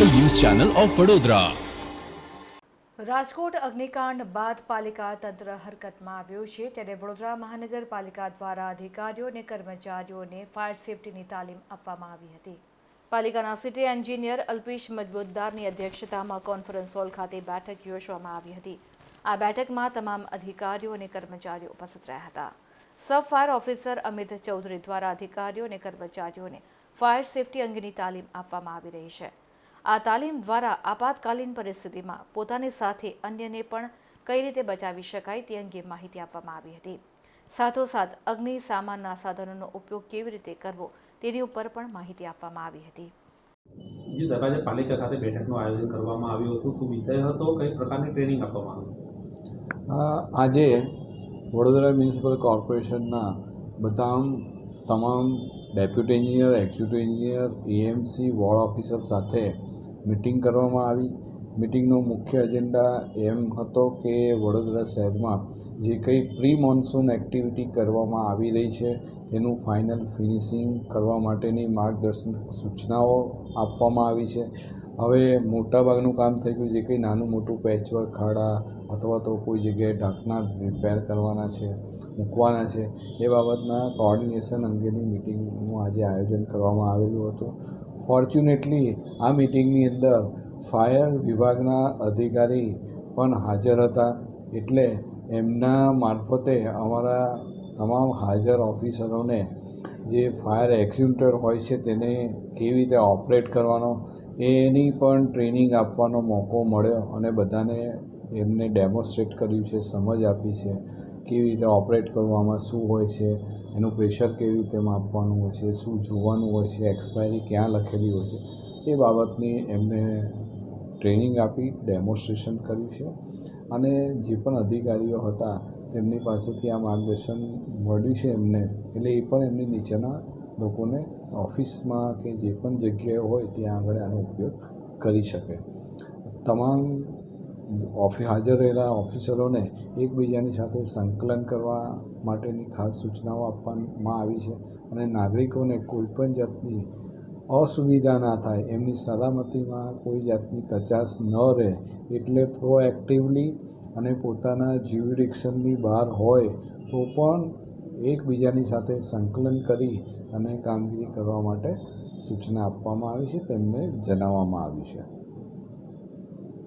Channel of Vadodara. Rajkot અગ્નિકાંડ બાદ પાલિકા તંત્ર હરકતમાં આવ્યું છે. ત્યારે વડોદરા મહાનગરપાલિકા દ્વારા અધિકારીઓ અને કર્મચારીઓને ફાયર સેફટીની તાલીમ આપવામાં આવી હતી. પાલિકાના સિટી એન્જિનિયર અલ્પેશ મજબૂતદારની અધ્યક્ષતામાં કોન્ફરન્સ હોલ ખાતે બેઠક યોજવામાં આવી હતી. આ બેઠકમાં તમામ અધિકારીઓ અને કર્મચારીઓ ઉપસ્થિત રહ્યા હતા. Sub fire officer Amit Chaudhary દ્વારા અધિકારીઓ અને કર્મચારીઓને ફાયર સેફટી અંગેની તાલીમ આપવામાં આવી રહી છે. આ તાલીમ દ્વારા આપાતકાલીન પરિસ્થિતિમાં પોતાની સાથે અન્યને પણ કઈ રીતે બચાવી શકાય તે અંગે માહિતી આપવામાં આવી હતી. સાથોસાથ અગ્નિ સામાનના સાધનોનો ઉપયોગ કેવી રીતે કરવો તેની ઉપર પણ માહિતી આપવામાં આવી હતી. જે આજે પાલિકા ખાતે બેઠકનું આયોજન કરવામાં આવ્યું હતું. શું વિષય હતો? કઈ પ્રકારની ટ્રેનિંગ આપવામાં આવી? આજે વડોદરા મ્યુનિસિપલ કોર્પોરેશનના બધા તમામ deputy engineer executive engineer AMC ward officer સાથે મિટિંગ કરવામાં આવી. મિટિંગનો મુખ્ય એજન્ડા એમ હતો કે વડોદરા શહેરમાં જે કંઈ પ્રી મોન્સૂન એક્ટિવિટી કરવામાં આવી રહી છે, એનું ફાઇનલ ફિનિશિંગ કરવા માટેની માર્ગદર્શન સૂચનાઓ આપવામાં આવી છે. હવે મોટાભાગનું કામ થઈ ગયું જે કંઈ નાનું મોટું પેચવર્ક ખાડા અથવા તો કોઈ જગ્યાએ ઢાંકના રિપેર કરવાના છે, મૂકવાના છે, એ બાબતના કોઓર્ડિનેશન અંગેની મિટિંગનું આજે આયોજન કરવામાં આવેલું હતું. ફોર્ચ્યુનેટલી આ મિટિંગની અંદર ફાયર વિભાગના અધિકારી પણ હાજર હતા. એટલે એમના મારફતે અમારા તમામ હાજર ઓફિસરોને જે ફાયર એક્ઝિક્યુટર હોય છે તેને કેવી રીતે ઓપરેટ કરવાનો, એની પણ ટ્રેનિંગ આપવાનો મોકો મળ્યો અને બધાને એમને ડેમોન્સ્ટ્રેટ કર્યું છે, સમજ આપી છે. કેવી રીતે ઓપરેટ કરવામાં, શું હોય છે, એનું પ્રેશર કેવી રીતે માપવાનું હોય છે, શું જોવાનું હોય છે, એક્સપાયરી ક્યાં લખેલી હોય છે, એ બાબતની એમને ટ્રેનિંગ આપી, ડેમોન્સ્ટ્રેશન કર્યું છે. અને જે પણ અધિકારીઓ હતા, તેમની પાસેથી આ માર્ગદર્શન મળ્યું છે એમને, એટલે એ પણ એમની નીચેના લોકોને ઓફિસમાં કે જે પણ જગ્યાએ હોય, ત્યાં આગળ આનો ઉપયોગ કરી શકે. તમામ ઓફિસ હાજર રહેલા ઓફિસરોને એકબીજાની સાથે સંકલન કરવા માટેની ખાસ સૂચનાઓ આપવામાં આવી છે અને નાગરિકોને કોઈપણ જાતની અસુવિધા ના થાય, એમની સલામતીમાં કોઈ જાતની કચાશ ન રહે, એટલે પ્રોએક્ટિવલી અને પોતાના જ્યુરિડિક્શનની બહાર હોય, તો પણ એકબીજાની સાથે સંકલન કરી અને કામગીરી કરવા માટે સૂચના આપવામાં આવી છે, તેમને જણાવવામાં આવી છે.